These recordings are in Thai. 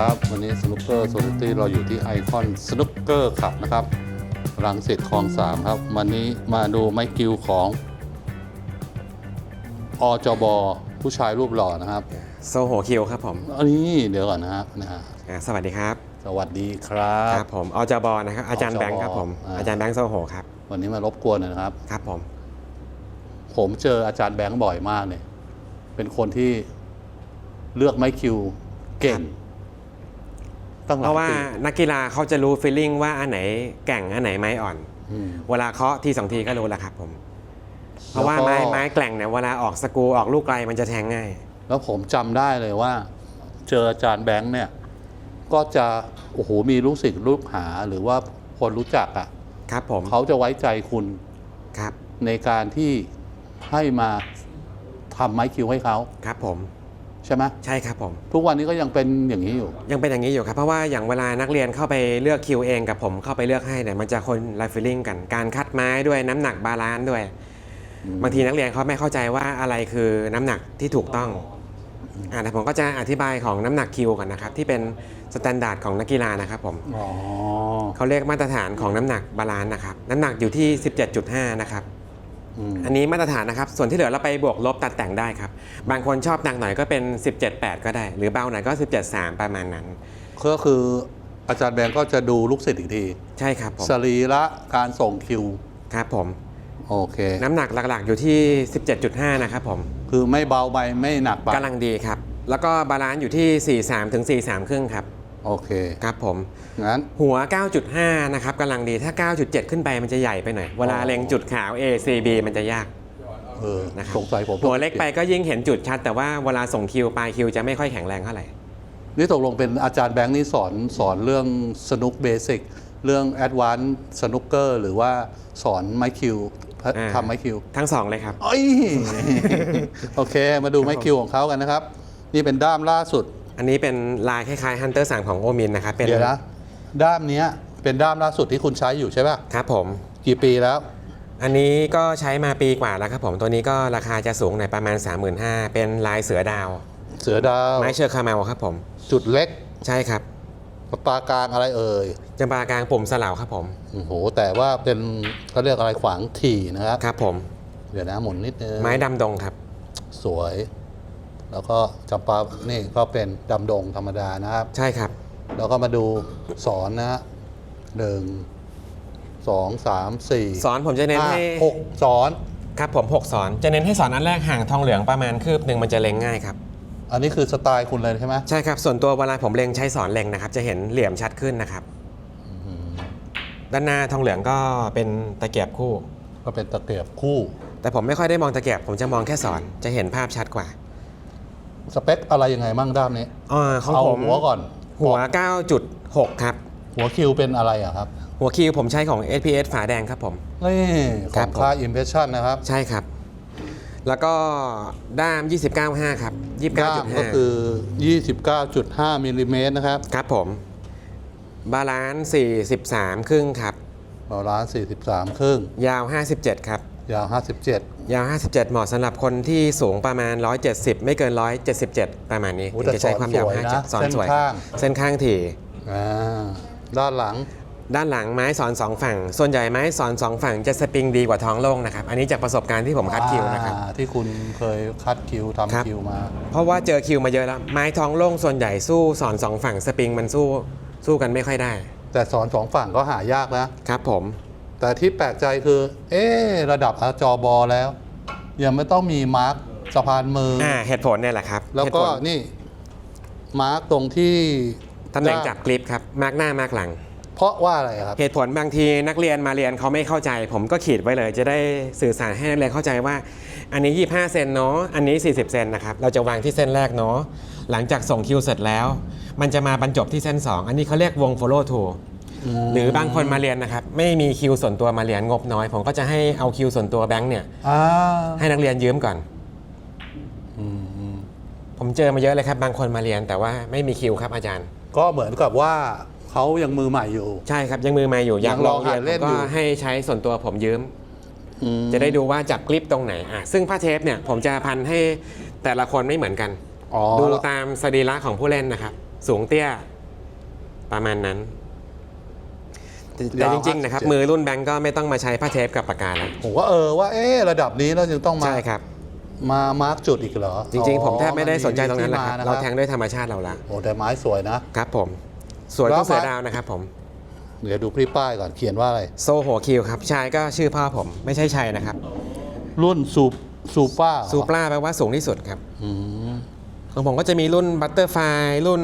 ครับ วันนี้สนุกเกอร์โซลิตี้เราอยู่ที่ไอคอนสนุกเกอร์ขับนะครับรังสิตคลองสามครับ วันนี้มาดูไมค์กิวของอจบผู้ชายรูปหล่อนะครับ โซโหคิวครับผมอันนี้เดี๋ยวก่อนนะครับนะฮะอ่าสวัสดีครับ สวัสดีครับครับผมอจบนะครับ อาจารย์อจบแบงค์ครับผม อ่า อาจารย์แบงค์โซโหครับ วันนี้มารบกวนหน่อยนะครับ ครับผม ผมเจออาจารย์แบงค์บ่อยมากเลยเป็นคนที่เลือกไมค์คิวเก่ง ตั้งหเพลายราะว่าปีนักกีฬาเขาจะรู้ฟีลลิ่งว่าอันไหนแกร่งอันไหนไม้อ่อนอืมเวลาเคาะทีสองทีก็รู้แล้วครับผม เพราะว่าแล้วก็ไม้ไม้แกร่งเนี่ยเวลาออกสกรูออกลูกไกลมันจะแทงง่าย แล้วผมจำได้เลยว่า เจออาจารย์แบงค์เนี่ย ก็จะโอ้โหมีลูกศิษย์ลูกหาหรือว่าคนรู้จักอะ่ะครับผมเขาจะไว้ใจคุณครับ ในการที่ให้มาทำไม้คิวให้เขาครับผม ใช่ไหมใช่ครับผม ทุกวันนี้ก็ยังเป็นอย่างนี้อยู่ ยังเป็นอย่างนี้อยู่ครับ เพราะว่าอย่างเวลานักเรียนเข้าไปเลือกคิวเองกับผมเข้าไปเลือกให้เนี่ยมันจะคนไลฟ์ฟีลลิ่งกันการคัดไม้ด้วยน้ำหนักบาลานซ์ด้วย บางทีนักเรียนเขาไม่เข้าใจว่าอะไรคือน้ำหนักที่ถูกต้องอ่าแต่ผมก็จะอธิบายของน้ำหนักคิวก่อนนะครับ ที่เป็นสแตนดาร์ดของนักกีฬานะครับผมอ๋อเขาเรียกมาตรฐานของน้ำหนักบาลานซ์นะครับน้ำหนักอยู่ที่ 17.5 นะครับ อืมอันนี้มาตรฐานนะครับ ส่วนที่เหลือเราไปบวกลบตัดแต่งได้ครับ บางคนชอบหนักหน่อยก็เป็น 17.8 ก็ได้ หรือเบาหน่อยก็ 17.3 ประมาณนั้น ก็คืออาจารย์แบงค์ก็จะดูลูกศิษย์อีกที ใช่ครับผมสรีระการส่งคิว ครับผม โอเค น้ำหนักหลักๆอยู่ที่ 17.5 นะครับผม คือไม่เบาไปไม่หนักไปกำลังดีครับ แล้วก็บาลานซ์อยู่ที่ 43ถึง43 ครึ่งครับ โอเค ครับผม งั้น หัว 9.5 นะครับกำลังดีถ้า 9.7 ขึ้นไปมันจะใหญ่ไปหน่อย เวลาเล็งจุดขาว A C B มันจะยาก เออนะครับ สงสัยผมหัวเล็กไปก็ยิ่งเห็นจุดชัด แต่ว่าเวลาส่งคิวปลายคิวจะไม่ค่อยแข็งแรงเท่าไหร่ นี่ตกลงเป็นอาจารย์แบงค์นี่สอนสอนเรื่องสนุกเบสิก เรื่องแอดวานซ์สนุกเกอร์ หรือว่าสอนไมคิวอ่า ทำไมคิว ทั้งสองเลยครับ เอ้ย โอเค มาดูไมคิวของเขากันนะครับ นี่เป็นด้ามล่าสุด อันนี้เป็นลายคล้ายๆ Hunter 3ของโอมินนะครับเป็นเดี๋ยวนะด้ามเนี้ยเป็นด้ามล่าสุดที่คุณใช้อยู่ใช่ป่ะ ครับผม กี่ปีแล้ว อันนี้ก็ใช้มาปีกว่าแล้วครับผมตัวนี้ก็ราคาจะสูงหน่อยประมาณ 35,000เป็นลายเสือดาว เสือดาว ไม้เชอร์คาเมลครับผม จุดเล็กใช่ครับปากกลางอะไรเอ่ยจำปากลางปุ่มสลาวครับผมโอ้โหแต่ว่าเป็นเขาเรียกอะไรขวางถี่นะครับครับผม เดี๋ยวนะหมุนนิดนึงไม้ดำดงครับ สวย แล้วก็จำปานี่ก็เป็นดำดงธรรมดานะครับ ใช่ครับ แล้วก็มาดูสอนนะฮะหนึ่งสองสามสี่สอนผมจะเน้นห้าให้หกสอน ครับผมหกสอนจะเน้นให้สอนอันแรกห่างทองเหลืองประมาณคืบหนึ่งมันจะเล็งง่ายครับอันนี้คือสไตล์คุณเลยใช่ไหมใช่ครับส่วนตัวเวลาผมเล็งใช้สอนเล็งนะครับ จะเห็นเหลี่ยมชัดขึ้นนะครับด้านหน้าทองเหลืองก็เป็นตะเกียบคู่ ก็เป็นตะเกียบคู่ แต่ผมไม่ค่อยได้มองตะเกียบผมจะมองแค่สอนจะเห็นภาพชัดกว่า สเปคอะไรยังไงมั่งด้ามนี้อ่าของเอาผมหัวก่อนหัว 9.6 ครับ หัวคิวเป็นอะไรอะครับหัวคิวผมใช้ของ SPS ฝาแดงครับผม นี่ขครัองบผม ค่ายอิมเพรสชั่นนะครับใช่ครับ แล้วก็ด้าม 29.5 ครับ ด้ามก็29.5คือ29.5มิลลิเมตรนะครับครับผม บาลานซ์43 ครึ่งครับต่อร้าน43 ครึ่ง ยาว 57 ครับ ยาว 57 ยาว 57 เหมาะสำหรับคนที่สูงประมาณ 170 ไม่เกิน 177 ประมาณนี้โอ้ถึงจะใช้แต่ความยาวสอนสวยนะ57สอนสวย เส้นข้าง เส้นข้างถี่ อ่าด้านหลัง ด้านหลังไม้สอนสองฝั่ง ส่วนใหญ่ไม้สอนสองฝั่งจะสปริงดีกว่าท้องโล่งนะครับ อันนี้จากประสบการณ์ที่ผมคัดคิวนะครับ อ่าที่คุณเคยคัดคิวครับ ทำคิวมา เพราะว่าเจอคิวมาเยอะแล้ว ไม้ท้องโล่งส่วนใหญ่สู้สอนสองฝั่งสปริงมันสู้สู้กันไม่ค่อยได้ แต่สอนสองฝั่งก็หายากนะครับผม แต่ที่แปลกใจคือ เอ๊ะระดับอาจอบอแล้ว ยังไม่ต้องมีมาร์กสะพานมือออ่าเหตุผลเนี่ยแหละครับแล้วก็เหตุผลนี่มาร์กตรงที่ตำแหน่งด้ามจับกริปครับมาร์กหน้ามาร์กหลัง เพราะว่าอะไรครับเหตุผลบางทีนักเรียนมาเรียนเขาไม่เข้าใจ ผมก็ขีดไว้เลย จะได้สื่อสารให้นักเรียนเข้าใจว่า อันนี้ 25 เซนเนาะอันนี้ 40 เซนนะครับเราจะวางที่เส้นแรกเนาะหลังจากส่งคิวเสร็จแล้ว มันจะมาบรรจบที่เส้น 2 อันนี้เขาเรียกวง follow to หรือบางคนมาเรียนนะครับไม่มีคิวส่วนตัวมาเรียนงบน้อย ผมก็จะให้เอาคิวส่วนตัวแบงค์เนี่ยอ่าให้นักเรียนยืมก่อน อืมอืมผมเจอมาเยอะเลยครับ บางคนมาเรียนแต่ว่าไม่มีคิวครับอาจารย์ ก็เหมือนกับว่าเขายังมือใหม่อยู่ ใช่ครับยังมือใหมาอยู่อยากยังลลอองงเรียนหัดผเล่มนอยู่ ก็ให้ใช้ส่วนตัวผมยืม อืมจะได้ดูว่าจับกลิปตรงไหนอะซึ่งผ้าเทปเนี่ยผมจะพันให้แต่ละคนไม่เหมือนกัน อ๋อดูตามสรีระของผู้เล่นนะครับ สูงเตี้ย ประมาณนั้น แต่แต่ยาวจริงๆนะครับ57มือรุ่นแบงก์ก็ไม่ต้องมาใช้ผ้าเทปกับปากกาแล้วผมว่าเออว่าเอ๊ะระดับนี้เราจึงต้องมาใช่ครับมามาร์กจุดอีกเหรอ จริง ๆ ผมแทบไม่ได้อ๋อสนใจตรงนั้นแหละครับที่มเราแทงด้วยธรรมชาติเราละโอ้แต่ไม้สวยนะครับผมสวยแล้ต้วองเสือไม้ดาวนะครับผมเดี๋ยวดูพี่ป้ายก่อนเขียนว่าอะไรโซโหคิวครับชายก็ชื่อพ่อผมไม่ใช่ชัยนะครับ รุ่นซูซูป้าซูปราแปลว่าสูงที่สุดครับอืมของผมก็จะมีรุ่นบัตเตอร์ไฟรุ่น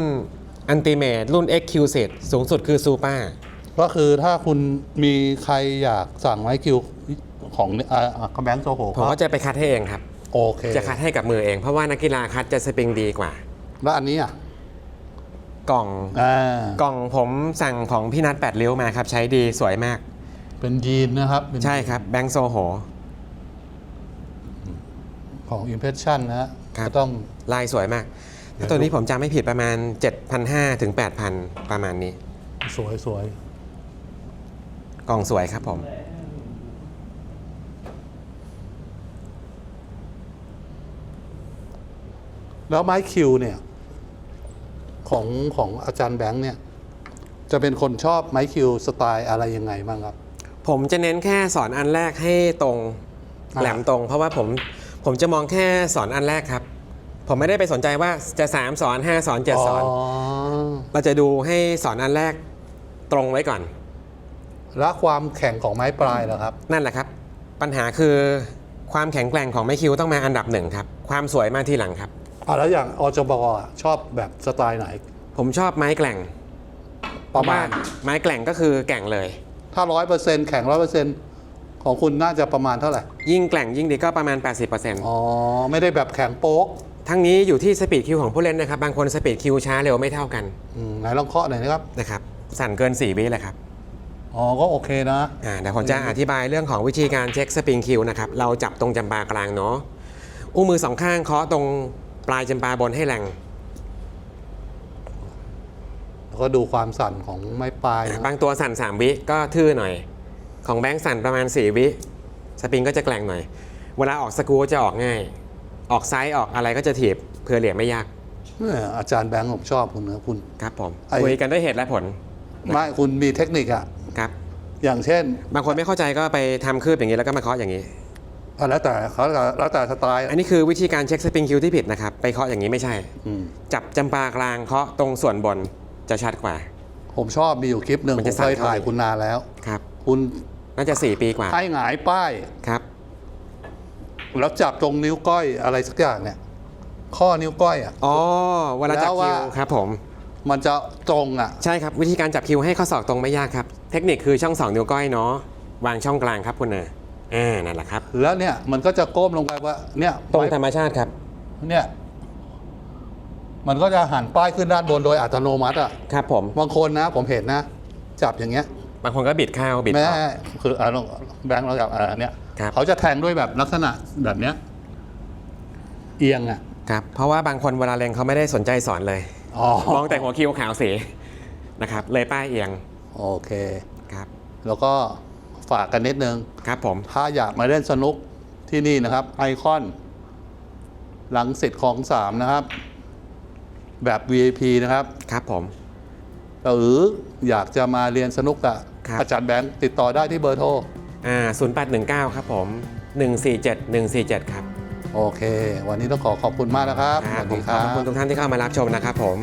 อันติเมตรุ่น XQ เ e สูงสุดคือซูปรา ก็คือถ้าคุณมีใครอยากสั่งไม้คิวของอ่าคอมแบงค์โซโหผมก็จะไปคัดให้เองครับโอเคจะคัดให้กับมือเองเพราะว่านักกีฬาคัดจะสปริงดีกว่า แล้วอันนี้อะกล่องอ่ากล่องผมสั่งของพี่นัท8ริ้วมาครับ ใช้ดีสวยมาก เป็นยีนนะครับเป็นใช่ครับ แบงค์โซโห ของ Impression นะฮะครับก็ต้องลายสวยมาก ตัวนี้ผมจำไม่ผิดประมาณ 7,500ถึง8,000 ประมาณนี้ สวยสวย กล่องสวยครับผม แล้วไม้คิวเนี่ย ของของอาจารย์แบงค์เนี่ย จะเป็นคนชอบไม้คิวสไตล์อะไรยังไงบ้างครับ ผมจะเน้นแค่สอนอันแรกให้ตรงอ่าแหลมตรง เพราะว่าผมผมจะมองแค่สอนอันแรกครับ ผมไม่ได้ไปสนใจว่าจะ3สอน5สอน7สอน เราจะดูให้สอนอันแรกตรงไว้ก่อน แล้วความแข็งของไม้ปลายเหรอครับ นั่นแหละครับ ปัญหาคือความแข็งแกร่งของไม้คิวต้องมาอันดับหนึ่งครับ ความสวยมาทีหลังครับ อะแล้วอย่างอจบอะชอบแบบสไตล์ไหน ผมชอบไม้แกร่งประมาณ เพว่ไม้แกร่งก็คือแกร่งเลย ถ้าร้อยเปอร์เซ็นต์แข็งร้อยเปอร์เซ็นต์ของคุณน่าจะประมาณเท่าไหร่ ยิ่งแกร่งยิ่งดีก็ประมาณ 80%อ๋อ ไม่ได้แบบแข็งโป๊กทั้งนี้อยู่ที่สปีดคิวของผู้เล่นนะครับ บางคนสปีดคิวช้าเร็วไม่เท่ากันอืมไหนลองเคาะหน่อยนะครับ นะครับ สั่นเกิน 4 วิเลยครับ อ๋อ ก็โอเคนะ อ่าเดี๋ยวผมจะอธิบายเรื่องของวิธีการเช็คสปริงคิวนะครับ เราจับตรงจำปากลางเนาะ อุ้งมือสองข้างเคาะตรงปลายจำปาบนให้แรง แล้วก็ดูความสั่นของไม้ปลายนะบางตัวสั่น 3 วิก็ทื่อหน่อย ของแบงค์สั่นประมาณ 4 วิ สปริงก็จะแกร่งหน่อย เวลาออกสกรูจะออกง่าย ออกไซส์ออกอะไรก็จะถีบเพื่อเหลี่ยมไม่ยากเนี่ยอาจารย์แบงค์ผมชอบคุณนะคุณ ครับผม ไอ้ คุยกันด้วยเหตุและผล ไม่คุณมีเทคนิคอะครับ อย่างเช่นบางคนไม่เข้าใจก็ไปทำคืบอย่างนี้แล้วก็มาเคาะอย่างนี้ อะแล้วแต่เขาแล้วแต่สไตล์อันนี้คือวิธีการเช็คสปริงคิวที่ผิดนะครับ ไปเคาะอย่างนี้ไม่ใช่ อืมจับจำปากลางเคาะตรงส่วนบนจะชัดกว่า ผมชอบมีอยู่คลิปหนึ่งมันผจะมเคยสั่นถ่ายเข้าคุณนานแล้ว ครับ คุณน่าจะ 4 ปีกว่าให้หงายป้าย ครับ แล้วจับตรงนิ้วก้อยอะไรสักอย่างเนี่ย ข้อนิ้วก้อยอะ อ๋อเวลาจับแล้วว่า คิวครับผม มันจะตรงอะ ใช่ครับ วิธีการจับคิวให้ข้อศอกตรงไม่ยากครับ เทคนิคคือช่องสองนิ้วก้อยเนาะวางช่องกลางครับคุณนาอ่านั่นแหละครับ แล้วเนี่ยมันก็จะก้มลงไปว่าเนี่ยตรงไม้ธรรมชาติครับ เนี่ย มันก็จะหันป้ายขึ้นด้านบนโดยอัตโนมัติอะครับ ผมบางคนนะ ผมเห็นนะ จับอย่างเงี้ยบางคนก็บิดเข้าวบิดแม่ออกคืออ่าลองแบงค์เราจับอ่าเนี่ยครับเขาจะแทงด้วยแบบลักษณะแบบเนี้ยเอียงอะครับเพราะว่าบางคนเวลาเล็งเขาไม่ได้สนใจสอนเลยอ๋อมองแต่หัวคิวขาวสีนะครับ เลยป้ายเอียง โอเคครับ แล้วก็ฝากกันนิดนึง ครับผม ถ้าอยากมาเล่นสนุกที่นี่นะครับ ไอคอน หลังสิทธิ์ของสามนะครับ แบบ VIP นะครับ ครับผม หรืออยากจะมาเรียนสนุกกับครับ อาจารย์แบงค์ติดต่อได้ที่เบอร์โทร อ่า0819ครับผม147 147ครับโอเค วันนี้ต้องขอขอบคุณมากนะครับครับสผวัมสดีขอบพระคุณทุกท่านที่เข้ามารับชมนะครับผม